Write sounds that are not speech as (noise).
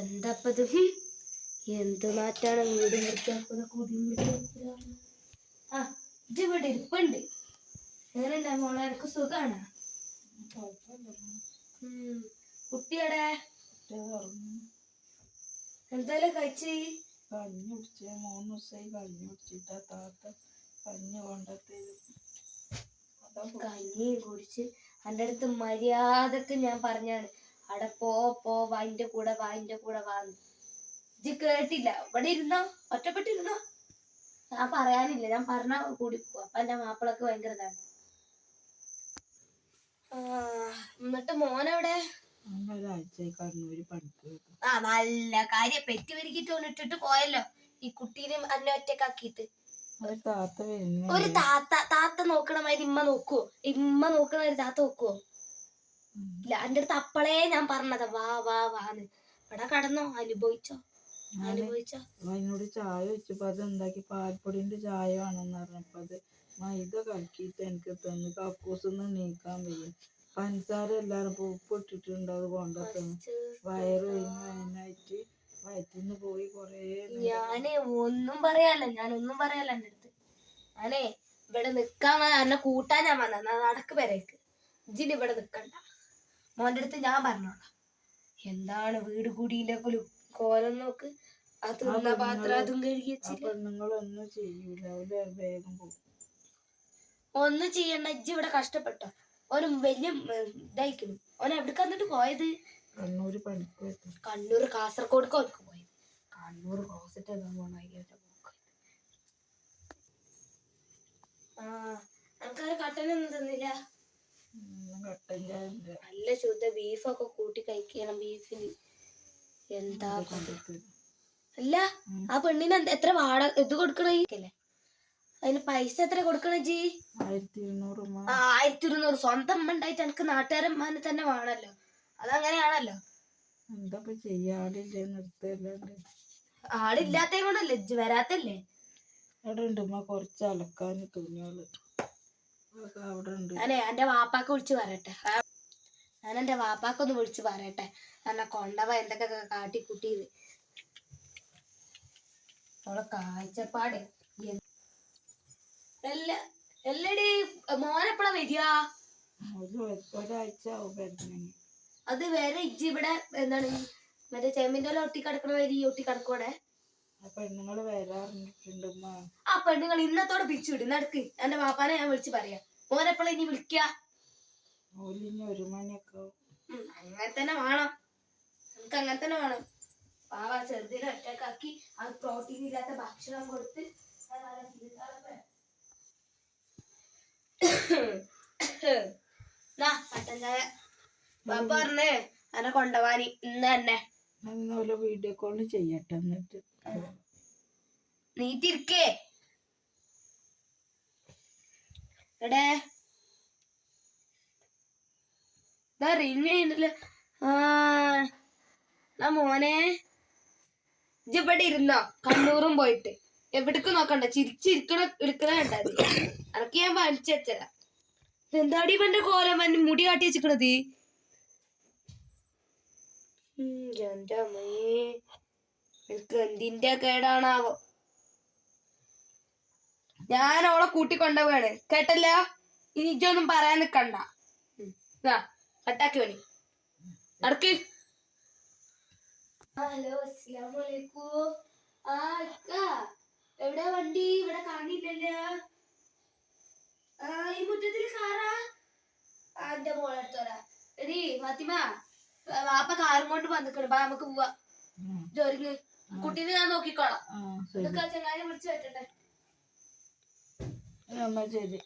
എന്താപ്പത്? എന്ത് മാറ്റാണ് വീട് വൃത്തിയാക്കുന്ന കുടി വൃത്തിയാക്കുന്ന ആ ഇത് ഇവിടെ ഇരിപ്പുണ്ട്. എങ്ങനെയുണ്ടാ മോളെ എനിക്ക് സുഖാണ്? കുട്ടിയുടെ എന്തായാലും കഴിച്ച്. കഞ്ഞി കുടിച്ച മൂന്ന് ദിവസമായി കഞ്ഞി കുടിച്ചിട്ടാ താത്ത കഞ്ഞി കൊണ്ടെത്തിയത്. അതാ കഞ്ഞി കുടിച്ച്. എന്റെ അടുത്ത് മര്യാദയ്ക്ക് ഞാൻ പറഞ്ഞാണ് അവിടെ പോ പോ വായിന്റെ കൂടെ വായിന്റെ കൂടെ വാ ഇജ്ജ് കേട്ടില്ല. ഇവിടെ ഇരുന്നോ? ഒറ്റപ്പെട്ടിരുന്നോ? ഞാൻ പറയാനില്ല. ഞാൻ പറഞ്ഞ കൂടി പോ അപ്പൊ എന്റെ മാപ്പിളക്ക് ഭയങ്കര ഇതാണ്. എന്നിട്ട് മോനെവിടെ? ആ നല്ല കാര്യം. പെറ്റി വരിക്കിട്ട് ഇട്ടിട്ട് പോയല്ലോ. ഈ കുട്ടീനെ അന്നെ ഒറ്റക്കാക്കിയിട്ട്. ഒരു താത്ത ഒരു താത്ത താത്ത നോക്കണ മാതിരി ഇമ്മ നോക്കുവോ? ഇമ്മ നോക്കണ മാതിരി താത്ത നോക്കുവോ? ഇല്ല എന്റെ അടുത്ത് അപ്പളേ ഞാൻ പറഞ്ഞത് വാ വാ വാന്ന് ഇവിടെ കടന്നോ അനുഭവിച്ചോ അനുഭവിച്ചോ. അതിനോട് ചായ വെച്ചപ്പോ അത് എന്താക്കി പാൽപ്പൊടിന്റെ ചായ വേണമെന്ന് പറഞ്ഞപ്പോ അത് മൈദ കലക്കിയിട്ട് എനിക്ക് തന്നു കക്കൂസൊന്നും നീക്കാൻ വയ്യ. പഞ്ചസാര എല്ലാരും ഉപ്പ് ഇട്ടിട്ടുണ്ട് അത് കൊണ്ടുത്തന്നു വയറ് കഴിഞ്ഞായിട്ട് വയറ്റിന്ന് പോയി കൊറേ ഞാനേ ഒന്നും പറയാല്ല ഞാൻ ഒന്നും പറയാല്ല എന്റെ അടുത്ത്. ഞാനേ ഇവിടെ നിക്കാൻ എന്നെ കൂട്ടാൻ ഞാൻ വന്ന നടക്ക് വരേക്ക് ഇജിന് ഇവിടെ നിക്കണ്ട. മോന്റെ അടുത്ത് ഞാൻ പറഞ്ഞോളാം. എന്താണ് വീട് കൂടിയില്ല കോലം നോക്ക്. ആ തിന്ന പാത്രം അതും കഴുകി ആ വെച്ചിട്ട് പെണ്ണുങ്ങളൊന്നും ചെയ്യൂല. അവർ വേഗം പോകും. ഒന്നും ചെയ്യണ്ട. ഇജ്ജ് ഇവിടെ കഷ്ടപ്പെട്ടോ. ഓന് വലിയ ഇതായിക്കുന്നു ഓൻ എവിടേക്ക് വന്നിട്ട് പോയത്? കണ്ണൂര് പണിക്ക് കണ്ണൂർ ഓർക്ക് പോയത്. കണ്ണൂർ എല്ലാം പോണ ആ നമുക്കാരും കട്ടനൊന്നും തന്നില്ല ഒന്നും കട്ടൻ ചായ ഉണ്ട് നല്ല ശുദ്ധ ഒക്കെ കൂട്ടി കഴിക്കണം ബീഫിന്. എന്താ അല്ല ആ പെണ്ണിന് എത്ര വാട ഇത് കൊടുക്കണേ അതിന് പൈസ എത്ര കൊടുക്കണ ജി? ആയിരത്തി ഇരുന്നൂറ് ആ ആയിരത്തി ഇരുന്നൂറ് സ്വന്തം അമ്മ ഉണ്ടായിട്ട് എനിക്ക് നാട്ടുകാരന്മാരെ തന്നെ വേണല്ലോ. അതങ്ങനെയാണല്ലോ. എന്താ ചെയ്യാ? നിർത്തല്ലാണ്ട്. ആളില്ലാത്തേ കൊണ്ടല്ലേ ഇജ്ജ് വരാത്തല്ലേ? അവിടെ ഉണ്ട് കുറച്ച് അലക്കാൻ തുണികൾ. ഞാനേ എന്റെ വാപ്പാക്ക് വിളിച്ചു പറയട്ടെ. ഞാൻ എന്റെ വാപ്പാക്കൊന്ന് വിളിച്ചു പറയട്ടെ. എന്നെ കൊണ്ടവ എന്തൊക്കെ കാട്ടി കൂട്ടിയത് അവളെ കാഴ്ചപ്പാട് എല്ലാ എല്ലടി മോനെപ്പളാ വരിക? ഒരാഴ്ച അത് വേറെ ഇജ്ജ് ഇവിടെ എന്താണ് മറ്റേ ചേമ്പിന്റെ ഒട്ടി കിടക്കണ വരി ഒട്ടി കിടക്കോടെ ആ പെണ്ണുങ്ങൾ വരാറുണ്ട് ആ പെണ്ണുങ്ങൾ ഇന്നത്തോടെ പിരിച്ചുവിടും നടക്ക്. എന്റെ വാപ്പാനെ ഞാൻ വിളിച്ച് പറയാം. മോനെപ്പളാ ഇനി വിളിക്ക? ഓലിനി ഒരു മണിയൊക്കെ അങ്ങനെ തന്നെ വേണം. നമുക്ക് അങ്ങനെ തന്നെ വേണം. പാവ ചെറുതിനെ ഒറ്റക്കാക്കി അത് പ്രോട്ടീൻ ഇല്ലാത്ത ഭക്ഷണം കൊടുത്ത് (coughs) പട്ടൻ ചായ. പാപ്പ പറഞ്ഞേ എന്നെ കൊണ്ടുപോവാനി ഇന്ന് തന്നെ. ഇന്നോലെ വീഡിയോ കോൾ ചെയ്യട്ടെ എന്നിട്ട്. നീറ്റിരിക്കേ. എടേ. റിങ് ചെയ്യുന്നില്ല ആ മോനെ. ഇവിടെ ഇരുന്നോ? കണ്ണൂറും പോയിട്ട്. എവിടേക്ക് നോക്കണ്ട? ചിരിച്ചിരിക്കണ എടുക്കണ കണ്ടത്. അതൊക്കെ ഞാൻ വലിച്ചു വെച്ചതാ എന്താടി ഇവന്റെ കോലം? മുടി കാട്ടി വെച്ചിക്കണത്? എന്റെ അമ്മേ. എനിക്ക് എന്തിന്റെ കേടാണാവോ? ഞാൻ അവളെ കൂട്ടിക്കൊണ്ടുപോവാണ് കേട്ടല്ല? ഇനി ഇജ്ജൊന്നും പറയാൻ നിക്കണ്ട. കട്ടാക്കി വേണി നടക്ക്. ഹലോ അസ്സലാമലൈക്കും ആ അക്ക എവിടെ വണ്ടി? ഇവിടെ കാണില്ലല്ലോ. ഈ മുറ്റത്തിൽ കാറാ. എന്റെ മോളെടുത്തോരാ എടി ഫാത്തിമ. വാപ്പ കാറും കൊണ്ട് വന്നിക്കണം. ബാ നമുക്ക് പോവാ. ജോലിക്ക്. കുട്ടീനെ ഞാൻ നോക്കിക്കോളാം. ചങ്ങാനെ വിളിച്ചു പറ്റട്ടെ. ശരി.